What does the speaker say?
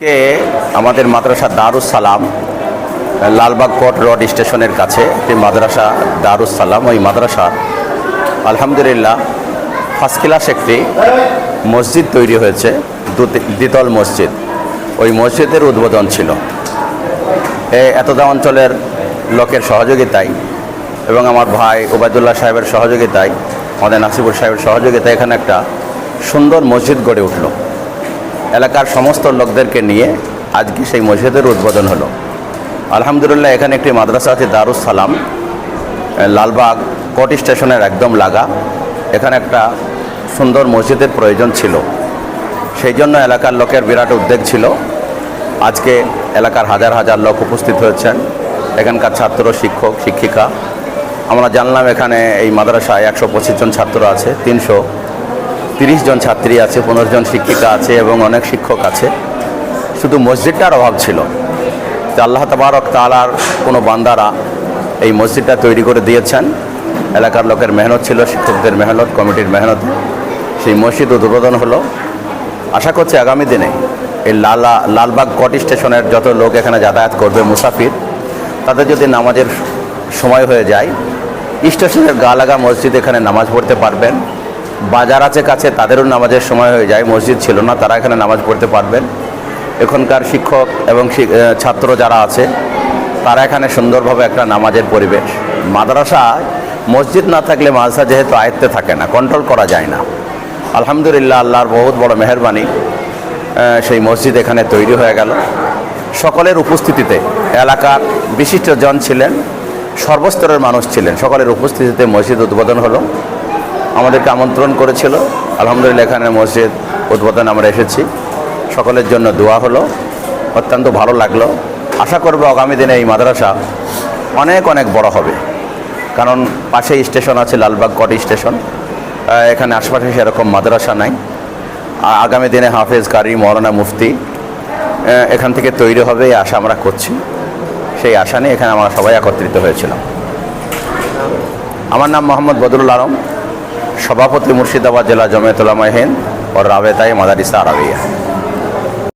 কে? আমাদের মাদ্রাসা Darus Salam Lalbagh court road স্টেশনের কাছে একটি মাদ্রাসা দারুস সালাম ওই মাদ্রাসা আলহামদুলিল্লাহ ফার্স্ট ক্লাস একটি মসজিদ তৈরি হয়েছে দ্বিতল মসজিদ। ওই মসজিদের উদ্বোধন ছিল। এতদা অঞ্চলের লোকের সহযোগিতায় এবং আমার ভাই ওবায়দুল্লাহ সাহেবের সহযোগিতায়, আমাদের নাসিবুর সাহেবের সহযোগিতায় এখানে একটা সুন্দর মসজিদ গড়ে উঠল। এলাকার সমস্ত লোকদেরকে নিয়ে আজকে সেই মসজিদের উদ্বোধন হলো। আলহামদুলিল্লাহ, এখানে একটি মাদ্রাসা আছে, দারুস সালাম। লালবাগ কোট স্টেশনের একদম লাগা। এখানে একটা সুন্দর মসজিদের প্রয়োজন ছিল। সেই জন্য এলাকার লোকের বিরাট উদ্বেগ ছিল। আজকে এলাকার হাজার হাজার লোক উপস্থিত হয়েছেন। এখানকার ছাত্র, শিক্ষক, শিক্ষিকা। আমরা জানলাম এখানে এই মাদ্রাসায় একশো পঁচিশ জন ছাত্র আছে, তিনশো। তিরিশ জন ছাত্রী আছে, পনেরো জন শিক্ষিকা আছে এবং অনেক শিক্ষক আছে। শুধু মসজিদটার অভাব ছিল। তো আল্লাহ তাবারক তালার কোনো বান্দারা এই মসজিদটা তৈরি করে দিয়েছেন। এলাকার লোকের মেহনত ছিল, শিক্ষকদের মেহনত, কমিটির মেহনত। সেই মসজিদ উদ্বোধন হলো। আশা করছি আগামী দিনে এই লালা, লালবাগ কট স্টেশনের যত লোক এখানে যাতায়াত করবে, মুসাফির, তাদের যদি নামাজের সময় হয়ে যায়, স্টেশনের গা লাগা মসজিদ এখানে নামাজ পড়তে পারবেন। বাজার আছে কাছে, তাদেরও নামাজের সময় হয়ে যায়, মসজিদ ছিল না, তারা এখানে নামাজ পড়তে পারবেন। এখনকার শিক্ষক এবং ছাত্র যারা আছে, তারা এখানে সুন্দরভাবে একটা নামাজের পরিবেশ। মাদ্রাসায় মসজিদ না থাকলে মাদ্রাসা যেহেতু আয়ত্তে থাকে না কন্ট্রোল করা যায় না। আলহামদুলিল্লাহ, আল্লাহর বহুত বড় মেহরবানি সেই মসজিদ এখানে তৈরি হয়ে গেল। সকলের উপস্থিতিতে এলাকার বিশিষ্টজন ছিলেন, সর্বস্তরের মানুষ ছিলেন। সকলের উপস্থিতিতে মসজিদ উদ্বোধন হলো। আমাদেরকে আমন্ত্রণ করেছিল। আলহামদুলিল্লাহ এখানে মসজিদ উদ্বোধন আমরা এসেছি। সকলের জন্য দোয়া হলো। অত্যন্ত ভালো লাগল। আশা করব আগামী দিনে এই মাদ্রাসা অনেক অনেক বড় হবে। কারণ পাশেই স্টেশন আছে, লালবাগ কট স্টেশন। এখানে আশপাশে সেরকম মাদ্রাসা নাই। আগামী দিনে হাফেজ কারি, মৌলানা মুফতি এখান থেকে তৈরি হবে এই আশা আমরা করছি। সেই আশা নিয়ে এখানে আমরা সবাই একত্রিত হয়েছিলাম। আমার নাম মোহাম্মদ বদরুল আলম। সভাপতি মুর্শিদাবাদ জেলা জমিয়তুলামা হিন্দ ও রাবেতাই মাদারিসা আরাবিয়া।